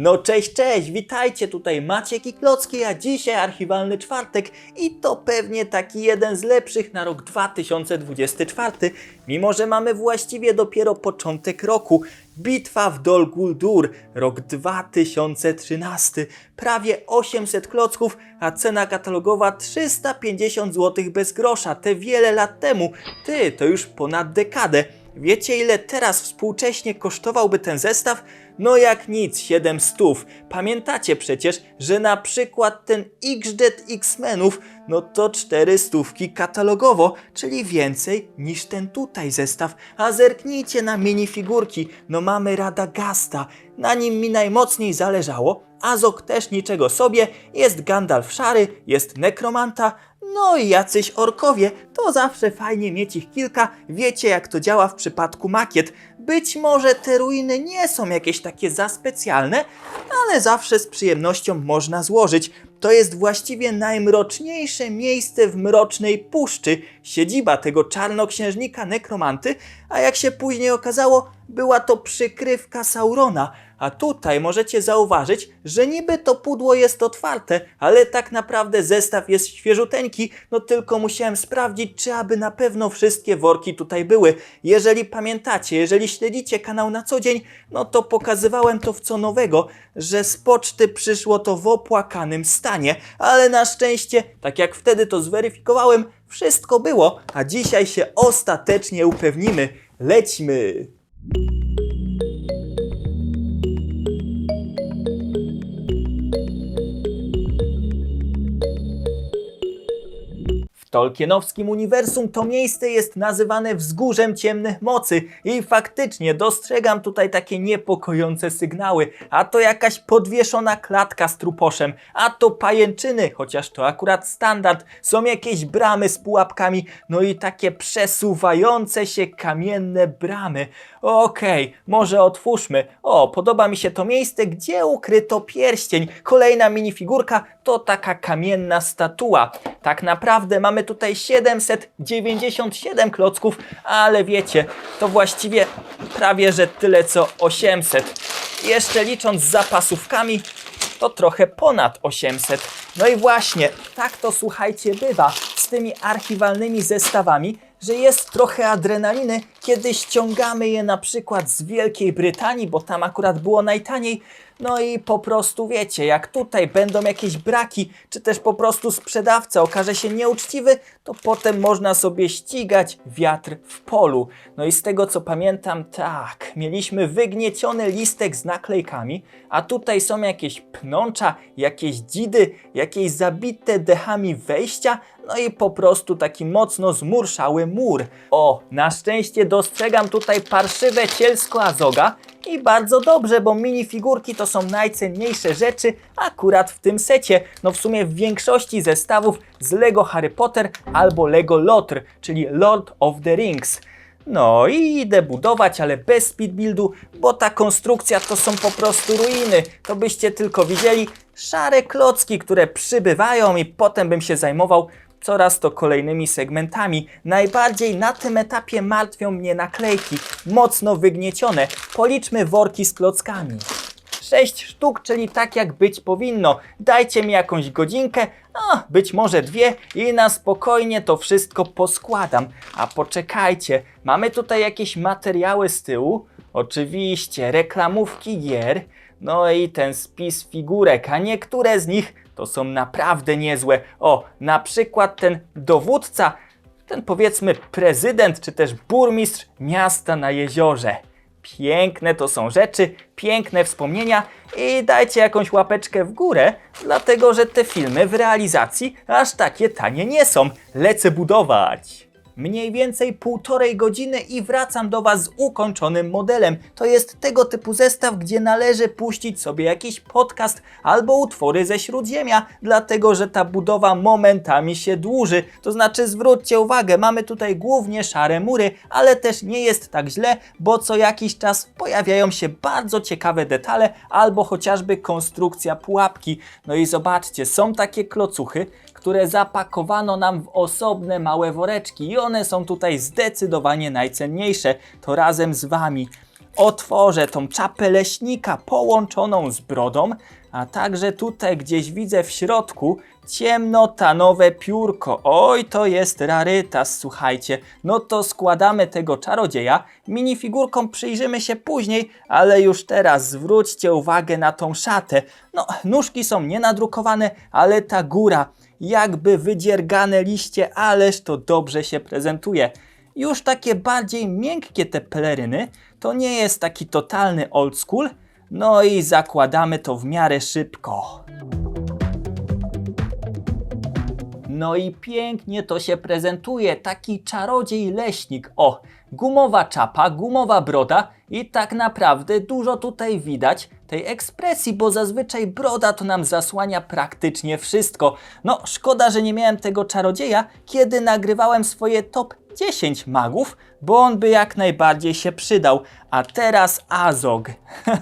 No cześć, cześć, witajcie tutaj Maciek i Klocki, a dzisiaj archiwalny czwartek i to pewnie taki jeden z lepszych na rok 2024, mimo że mamy właściwie dopiero początek roku. Bitwa w Dol Guldur, rok 2013, prawie 800 klocków, a cena katalogowa 350 zł bez grosza, te wiele lat temu. Ty, to już ponad dekadę. Wiecie ile teraz współcześnie kosztowałby ten zestaw? No jak nic, 7 stów. Pamiętacie przecież, że na przykład ten XZ X-Menów, no to 4 stówki katalogowo, czyli więcej niż ten tutaj zestaw. A zerknijcie na minifigurki, no mamy Radagasta, na nim mi najmocniej zależało. Azok też niczego sobie, jest Gandalf szary, jest Nekromanta, no i jacyś orkowie, to zawsze fajnie mieć ich kilka, wiecie jak to działa w przypadku makiet. Być może te ruiny nie są jakieś takie za specjalne, ale zawsze z przyjemnością można złożyć. To jest właściwie najmroczniejsze miejsce w Mrocznej Puszczy, siedziba tego czarnoksiężnika nekromanty, a jak się później okazało, była to przykrywka Saurona. A tutaj możecie zauważyć, że niby to pudło jest otwarte, ale tak naprawdę zestaw jest świeżuteńki, no tylko musiałem sprawdzić, czy aby na pewno wszystkie worki tutaj były. Jeżeli pamiętacie, jeżeli śledzicie kanał na co dzień, no to pokazywałem to w co nowego, że z poczty przyszło to w opłakanym stanie, ale na szczęście, tak jak wtedy to zweryfikowałem, wszystko było, a dzisiaj się ostatecznie upewnimy. Lećmy! W Tolkienowskim uniwersum to miejsce jest nazywane wzgórzem ciemnych mocy i faktycznie dostrzegam tutaj takie niepokojące sygnały. A to jakaś podwieszona klatka z truposzem, a to pajęczyny, chociaż to akurat standard. Są jakieś bramy z pułapkami, no i takie przesuwające się kamienne bramy. Okej, może otwórzmy. O, podoba mi się to miejsce, gdzie ukryto pierścień. Kolejna minifigurka to taka kamienna statua. Tak naprawdę mamy tutaj 797 klocków, ale wiecie, to właściwie prawie że tyle co 800. Jeszcze licząc z zapasówkami, to trochę ponad 800. No i właśnie, tak to słuchajcie bywa z tymi archiwalnymi zestawami, że jest trochę adrenaliny, kiedy ściągamy je na przykład z Wielkiej Brytanii, bo tam akurat było najtaniej. No i po prostu wiecie, jak tutaj będą jakieś braki, czy też po prostu sprzedawca okaże się nieuczciwy, to potem można sobie ścigać wiatr w polu. No i z tego co pamiętam, tak, mieliśmy wygnieciony listek z naklejkami, a tutaj są jakieś pnącza, jakieś dzidy, jakieś zabite dechami wejścia, no i po prostu taki mocno zmurszały mur. O, na szczęście dostrzegam tutaj parszywe cielsko azoga i bardzo dobrze, bo minifigurki to są najcenniejsze rzeczy akurat w tym secie. No w sumie w większości zestawów z Lego Harry Potter albo Lego Lotr, czyli Lord of the Rings. No i idę budować, ale bez speed buildu, bo ta konstrukcja to są po prostu ruiny. To byście tylko widzieli szare klocki, które przybywają i potem bym się zajmował coraz to kolejnymi segmentami. Najbardziej na tym etapie martwią mnie naklejki, mocno wygniecione. Policzmy worki z klockami. 6 sztuk, czyli tak jak być powinno. Dajcie mi jakąś godzinkę, a być może dwie i na spokojnie to wszystko poskładam. A poczekajcie, mamy tutaj jakieś materiały z tyłu. Oczywiście, reklamówki gier. No i ten spis figurek, a niektóre z nich to są naprawdę niezłe. O, na przykład ten dowódca, ten powiedzmy prezydent czy też burmistrz miasta na jeziorze. Piękne to są rzeczy, piękne wspomnienia i dajcie jakąś łapeczkę w górę, dlatego że te filmy w realizacji aż takie tanie nie są. Lecę budować. Mniej więcej półtorej godziny i wracam do Was z ukończonym modelem. To jest tego typu zestaw, gdzie należy puścić sobie jakiś podcast albo utwory ze Śródziemia, dlatego że ta budowa momentami się dłuży. To znaczy zwróćcie uwagę, mamy tutaj głównie szare mury, ale też nie jest tak źle, bo co jakiś czas pojawiają się bardzo ciekawe detale albo chociażby konstrukcja pułapki. No i zobaczcie, są takie klocuchy, które zapakowano nam w osobne małe woreczki i one są tutaj zdecydowanie najcenniejsze. To razem z Wami. otworzę tą czapę leśnika połączoną z brodą, a także tutaj gdzieś widzę w środku ciemnotanowe piórko. Oj, to jest rarytas, słuchajcie. No to składamy tego czarodzieja. Minifigurką przyjrzymy się później, ale już teraz zwróćcie uwagę na tą szatę. No, nóżki są nienadrukowane, ale ta góra, jakby wydziergane liście, ależ to dobrze się prezentuje. Już takie bardziej miękkie te peleryny, to nie jest taki totalny old school. No i zakładamy to w miarę szybko. No i pięknie to się prezentuje, taki czarodziej leśnik. O, gumowa czapa, gumowa broda i tak naprawdę dużo tutaj widać tej ekspresji, bo zazwyczaj broda to nam zasłania praktycznie wszystko. No, szkoda, że nie miałem tego czarodzieja, kiedy nagrywałem swoje top 10 magów, bo on by jak najbardziej się przydał. A teraz Azog.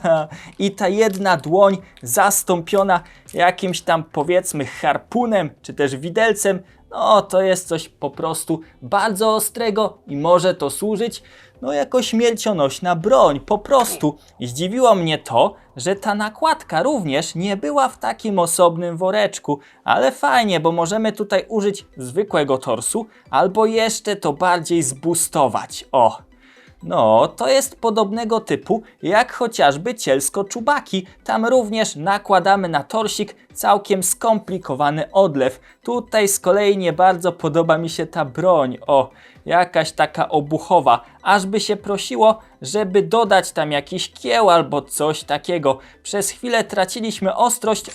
I ta jedna dłoń zastąpiona jakimś tam powiedzmy harpunem, czy też widelcem, no to jest coś po prostu bardzo ostrego i może to służyć no jako śmiercionośna broń, po prostu. Zdziwiło mnie to, że ta nakładka również nie była w takim osobnym woreczku, ale fajnie, bo możemy tutaj użyć zwykłego torsu, albo jeszcze to bardziej zbustować. O, no, to jest podobnego typu jak chociażby cielsko czubaki. Tam również nakładamy na torsik całkiem skomplikowany odlew. Tutaj z kolei nie bardzo podoba mi się ta broń. O, jakaś taka obuchowa. Aż by się prosiło, żeby dodać tam jakiś kieł albo coś takiego. Przez chwilę traciliśmy ostrość,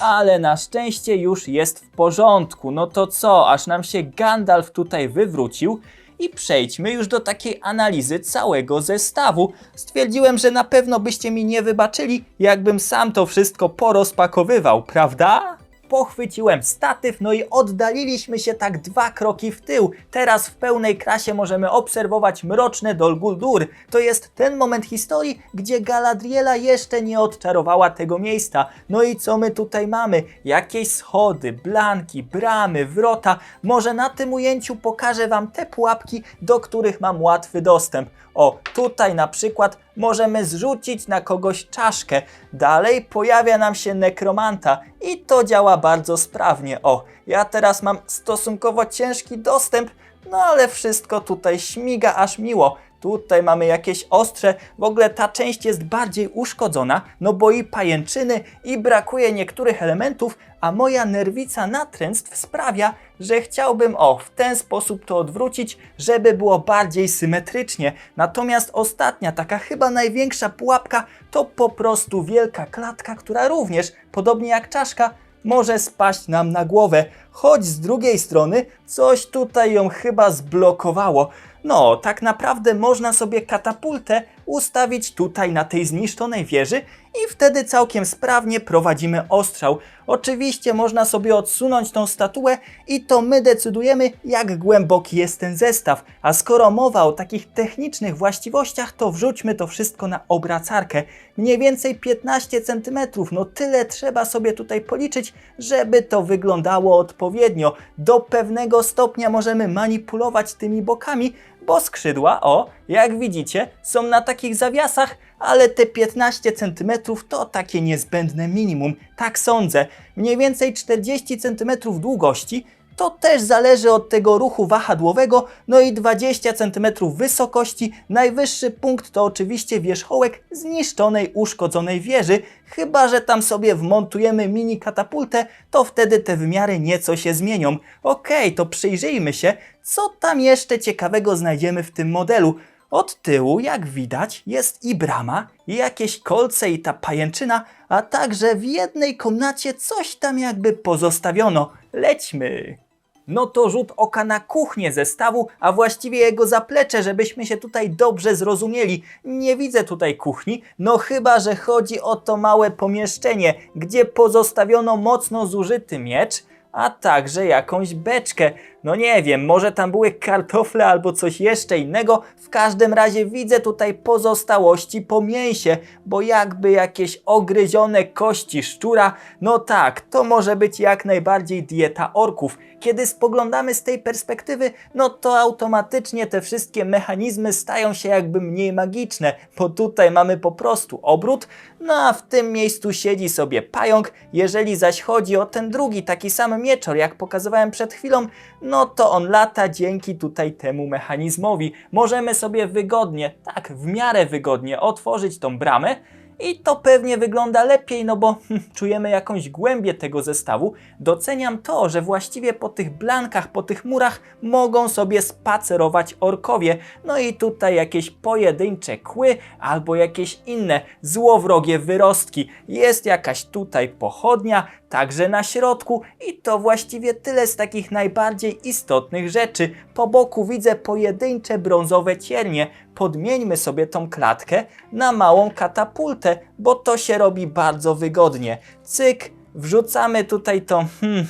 ale na szczęście już jest w porządku. No to co, aż nam się Gandalf tutaj wywrócił. I przejdźmy już do takiej analizy całego zestawu. Stwierdziłem, że na pewno byście mi nie wybaczyli, jakbym sam to wszystko porozpakowywał, prawda? Pochwyciłem statyw, no i oddaliliśmy się tak dwa kroki w tył. Teraz w pełnej krasie możemy obserwować mroczne Dol Guldur. To jest ten moment historii, gdzie Galadriela jeszcze nie odczarowała tego miejsca. No i co my tutaj mamy? Jakieś schody, blanki, bramy, wrota. Może na tym ujęciu pokażę Wam te pułapki, do których mam łatwy dostęp. O, tutaj na przykład możemy zrzucić na kogoś czaszkę. Dalej pojawia nam się nekromanta i to działa bardzo sprawnie. O, ja teraz mam stosunkowo ciężki dostęp, no ale wszystko tutaj śmiga aż miło. Tutaj mamy jakieś ostrze, w ogóle ta część jest bardziej uszkodzona, no bo i pajęczyny, i brakuje niektórych elementów, a moja nerwica natręstw sprawia, że chciałbym o w ten sposób to odwrócić, żeby było bardziej symetrycznie. Natomiast ostatnia, taka chyba największa pułapka, to po prostu wielka klatka, która również, podobnie jak czaszka, może spaść nam na głowę, choć z drugiej strony coś tutaj ją chyba zblokowało. No, tak naprawdę można sobie katapultę ustawić tutaj na tej zniszczonej wieży i wtedy całkiem sprawnie prowadzimy ostrzał. Oczywiście można sobie odsunąć tą statuę i to my decydujemy, jak głęboki jest ten zestaw. A skoro mowa o takich technicznych właściwościach, to wrzućmy to wszystko na obracarkę. Mniej więcej 15 cm, no tyle trzeba sobie tutaj policzyć, żeby to wyglądało odpowiednio. Do pewnego stopnia możemy manipulować tymi bokami, bo skrzydła, o, jak widzicie, są na takich zawiasach, ale te 15 cm to takie niezbędne minimum, tak sądzę. Mniej więcej 40 cm długości to też zależy od tego ruchu wahadłowego, no i 20 cm wysokości. Najwyższy punkt to oczywiście wierzchołek zniszczonej, uszkodzonej wieży, chyba że tam sobie wmontujemy mini katapultę, to wtedy te wymiary nieco się zmienią. Okej, to przyjrzyjmy się, co tam jeszcze ciekawego znajdziemy w tym modelu. Od tyłu, jak widać, jest i brama, i jakieś kolce i ta pajęczyna, a także w jednej komnacie coś tam jakby pozostawiono. Lećmy! No to rzut oka na kuchnię zestawu, a właściwie jego zaplecze, żebyśmy się tutaj dobrze zrozumieli. Nie widzę tutaj kuchni, no chyba, że chodzi o to małe pomieszczenie, gdzie pozostawiono mocno zużyty miecz, a także jakąś beczkę. No nie wiem, może tam były kartofle albo coś jeszcze innego. W każdym razie widzę tutaj pozostałości po mięsie, bo jakby jakieś ogryzione kości szczura, no tak, to może być jak najbardziej dieta orków. Kiedy spoglądamy z tej perspektywy, no to automatycznie te wszystkie mechanizmy stają się jakby mniej magiczne, bo tutaj mamy po prostu obrót, no a w tym miejscu siedzi sobie pająk. Jeżeli zaś chodzi o ten drugi, taki sam mieczor, jak pokazywałem przed chwilą, no to on lata dzięki tutaj temu mechanizmowi. Możemy sobie wygodnie, tak, w miarę wygodnie otworzyć tą bramę. I to pewnie wygląda lepiej, no bo hm, czujemy jakąś głębię tego zestawu. Doceniam to, że właściwie po tych blankach, po tych murach mogą sobie spacerować orkowie. No i tutaj jakieś pojedyncze kły albo jakieś inne złowrogie wyrostki. Jest jakaś tutaj pochodnia, także na środku i to właściwie tyle z takich najbardziej istotnych rzeczy. Po boku widzę pojedyncze brązowe ciernie. Podmieńmy sobie tą klatkę na małą katapultę, bo to się robi bardzo wygodnie. Cyk, wrzucamy tutaj to, hmm,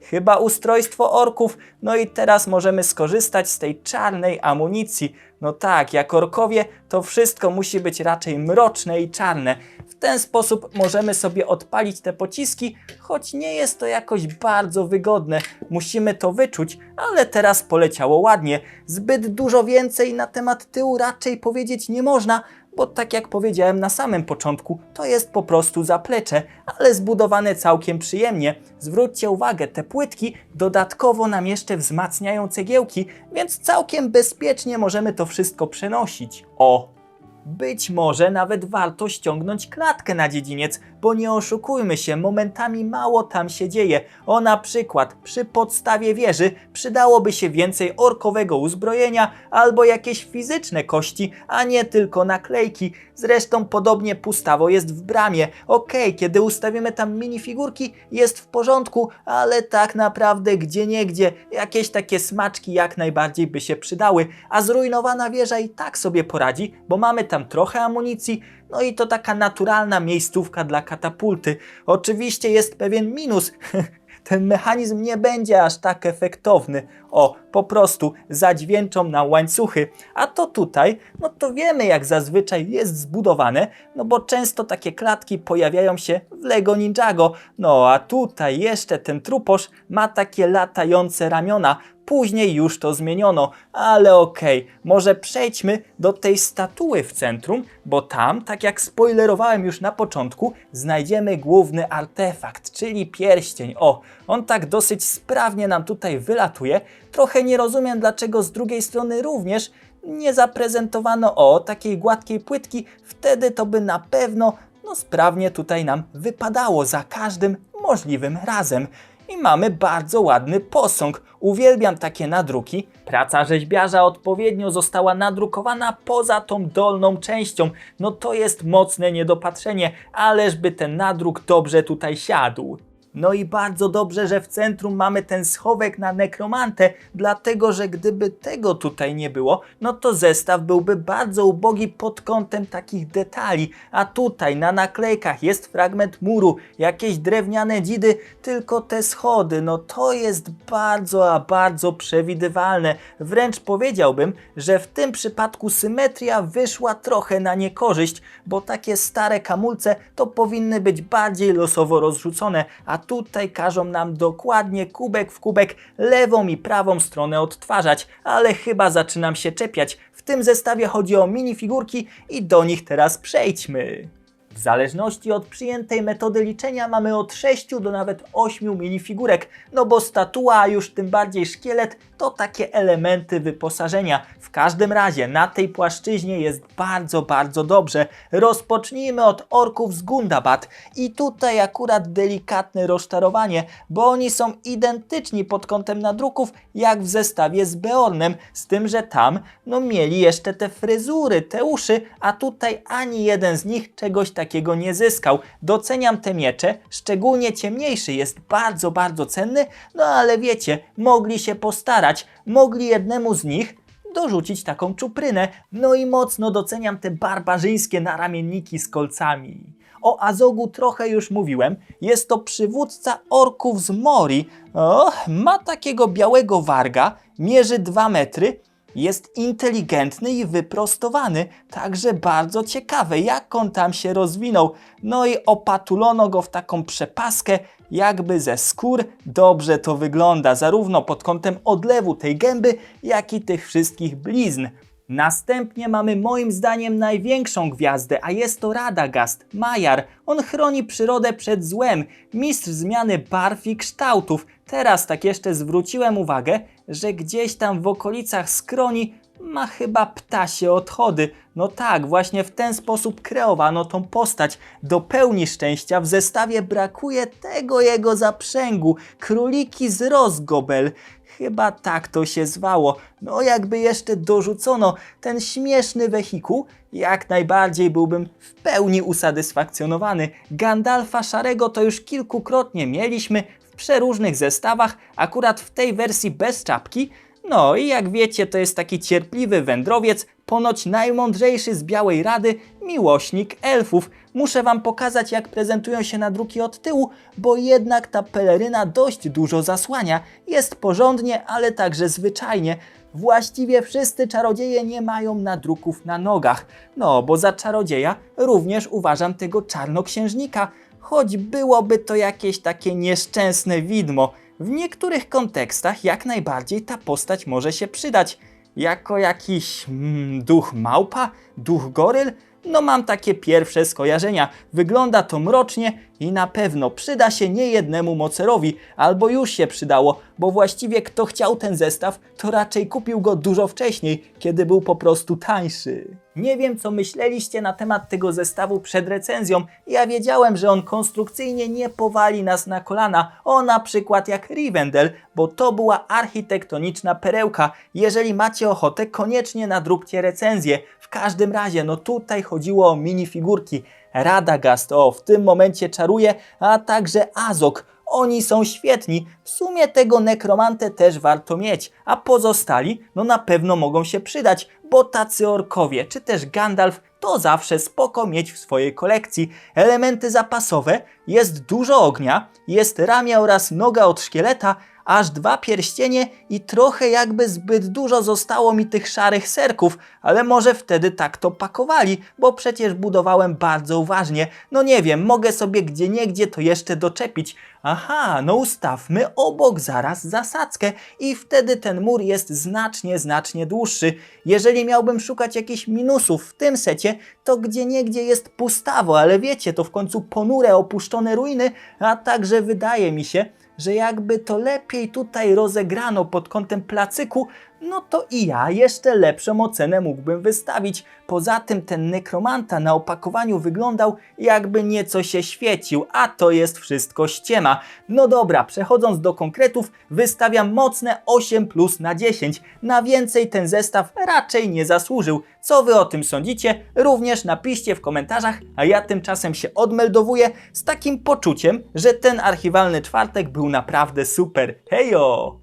chyba ustrojstwo orków, no i teraz możemy skorzystać z tej czarnej amunicji. No tak, jak orkowie, to wszystko musi być raczej mroczne i czarne. Ten sposób możemy sobie odpalić te pociski, choć nie jest to jakoś bardzo wygodne. Musimy to wyczuć, ale teraz poleciało ładnie. Zbyt dużo więcej na temat tyłu raczej powiedzieć nie można, bo tak jak powiedziałem na samym początku, to jest po prostu zaplecze, ale zbudowane całkiem przyjemnie. Zwróćcie uwagę, te płytki dodatkowo nam jeszcze wzmacniają cegiełki, więc całkiem bezpiecznie możemy to wszystko przenosić. O! Być może nawet warto ściągnąć klatkę na dziedziniec, bo nie oszukujmy się, momentami mało tam się dzieje. O na przykład przy podstawie wieży przydałoby się więcej orkowego uzbrojenia albo jakieś fizyczne kości, a nie tylko naklejki. Zresztą podobnie pustawo jest w bramie. Okej, kiedy ustawimy tam minifigurki jest w porządku, ale tak naprawdę gdzie niegdzie jakieś takie smaczki jak najbardziej by się przydały, a zrujnowana wieża i tak sobie poradzi, bo mamy tam trochę amunicji, no i to taka naturalna miejscówka dla katapulty. Oczywiście jest pewien minus. Ten mechanizm nie będzie aż tak efektowny. O, po prostu zadźwięczą na łańcuchy. A to tutaj, no to wiemy jak zazwyczaj jest zbudowane, no bo często takie klatki pojawiają się w Lego Ninjago. No a tutaj jeszcze ten truposz ma takie latające ramiona. Później już to zmieniono, ale okej, może przejdźmy do tej statuły w centrum, bo tam, tak jak spoilerowałem już na początku, znajdziemy główny artefakt, czyli pierścień. O, on tak dosyć sprawnie nam tutaj wylatuje. Trochę nie rozumiem, dlaczego z drugiej strony również nie zaprezentowano o takiej gładkiej płytki, wtedy to by na pewno no sprawnie tutaj nam wypadało za każdym możliwym razem. I mamy bardzo ładny posąg. Uwielbiam takie nadruki. Praca rzeźbiarza odpowiednio została nadrukowana poza tą dolną częścią. No to jest mocne niedopatrzenie, ależby ten nadruk dobrze tutaj siadł. No i bardzo dobrze, że w centrum mamy ten schowek na nekromantę, dlatego że gdyby tego tutaj nie było, no to zestaw byłby bardzo ubogi pod kątem takich detali. A tutaj na naklejkach jest fragment muru, jakieś drewniane dzidy, tylko te schody, no to jest bardzo, a bardzo przewidywalne. Wręcz powiedziałbym, że w tym przypadku symetria wyszła trochę na niekorzyść, bo takie stare kamulce to powinny być bardziej losowo rozrzucone, a tutaj każą nam dokładnie kubek w kubek lewą i prawą stronę odtwarzać, ale chyba zaczynam się czepiać. W tym zestawie chodzi o minifigurki i do nich teraz przejdźmy. W zależności od przyjętej metody liczenia mamy od 6 do nawet 8 minifigurek, no bo statua, a już tym bardziej szkielet, to takie elementy wyposażenia. W każdym razie na tej płaszczyźnie jest bardzo, bardzo dobrze. Rozpocznijmy od orków z Gundabad i tutaj akurat delikatne rozczarowanie, bo oni są identyczni pod kątem nadruków jak w zestawie z Beornem, z tym, że tam no mieli jeszcze te fryzury, te uszy, a tutaj ani jeden z nich czegoś takiego nie zyskał. Doceniam te miecze, szczególnie ciemniejszy jest bardzo, bardzo cenny, no ale wiecie, mogli się postarać, mogli jednemu z nich dorzucić taką czuprynę. No i mocno doceniam te barbarzyńskie naramienniki z kolcami. O Azogu trochę już mówiłem. Jest to przywódca orków z Mori. O, ma takiego białego warga, mierzy 2 metry. Jest inteligentny i wyprostowany, także bardzo ciekawe, jak on tam się rozwinął. No i opatulono go w taką przepaskę, jakby ze skór. Dobrze to wygląda, zarówno pod kątem odlewu tej gęby, jak i tych wszystkich blizn. Następnie mamy moim zdaniem największą gwiazdę, a jest to Radagast, Majar. On chroni przyrodę przed złem, mistrz zmiany barw i kształtów. Teraz tak jeszcze zwróciłem uwagę, że gdzieś tam w okolicach skroni ma chyba ptasie odchody. No tak, właśnie w ten sposób kreowano tą postać. Do pełni szczęścia w zestawie brakuje tego jego zaprzęgu, króliki z Rozgobel. Chyba tak to się zwało. No jakby jeszcze dorzucono ten śmieszny wehikuł, jak najbardziej byłbym w pełni usatysfakcjonowany. Gandalfa Szarego to już kilkukrotnie mieliśmy w przeróżnych zestawach, akurat w tej wersji bez czapki. No i jak wiecie, to jest taki cierpliwy wędrowiec, ponoć najmądrzejszy z Białej Rady, miłośnik elfów. Muszę wam pokazać, jak prezentują się nadruki od tyłu, bo jednak ta peleryna dość dużo zasłania. Jest porządnie, ale także zwyczajnie. Właściwie wszyscy czarodzieje nie mają nadruków na nogach. No, bo za czarodzieja również uważam tego czarnoksiężnika, choć byłoby to jakieś takie nieszczęsne widmo. W niektórych kontekstach jak najbardziej ta postać może się przydać. Jako jakiś mm, duch małpa, duch goryl? No mam takie pierwsze skojarzenia. Wygląda to mrocznie i na pewno przyda się niejednemu mocerowi, albo już się przydało, bo właściwie kto chciał ten zestaw, to raczej kupił go dużo wcześniej, kiedy był po prostu tańszy. Nie wiem, co myśleliście na temat tego zestawu przed recenzją. Ja wiedziałem, że on konstrukcyjnie nie powali nas na kolana. O, na przykład jak Rivendell, bo to była architektoniczna perełka. Jeżeli macie ochotę, koniecznie nadróbcie recenzję. W każdym razie, no tutaj chodziło o minifigurki. Radagast, o, w tym momencie czaruje, a także Azok. Oni są świetni. W sumie tego nekromantę też warto mieć, a pozostali, no na pewno mogą się przydać, bo tacy orkowie, czy też Gandalf, to zawsze spoko mieć w swojej kolekcji. Elementy zapasowe, jest dużo ognia, jest ramię oraz noga od szkieleta, aż dwa pierścienie i trochę jakby zbyt dużo zostało mi tych szarych serków, ale może wtedy tak to pakowali, bo przecież budowałem bardzo uważnie. No nie wiem, mogę sobie gdzie niegdzie to jeszcze doczepić. Aha, no ustawmy obok zaraz zasadzkę i wtedy ten mur jest znacznie, znacznie dłuższy. Jeżeli miałbym szukać jakichś minusów w tym secie, to gdzie niegdzie jest pustawo, ale wiecie, to w końcu ponure, opuszczone ruiny, a także wydaje mi się, że jakby to lepiej tutaj rozegrano pod kątem placyku, no to i ja jeszcze lepszą ocenę mógłbym wystawić. Poza tym ten nekromanta na opakowaniu wyglądał jakby nieco się świecił, a to jest wszystko ściema. No dobra, przechodząc do konkretów, wystawiam mocne 8 plus na 10. Na więcej ten zestaw raczej nie zasłużył. Co wy o tym sądzicie? Również napiszcie w komentarzach, a ja tymczasem się odmeldowuję z takim poczuciem, że ten archiwalny czwartek był naprawdę super. Hejo!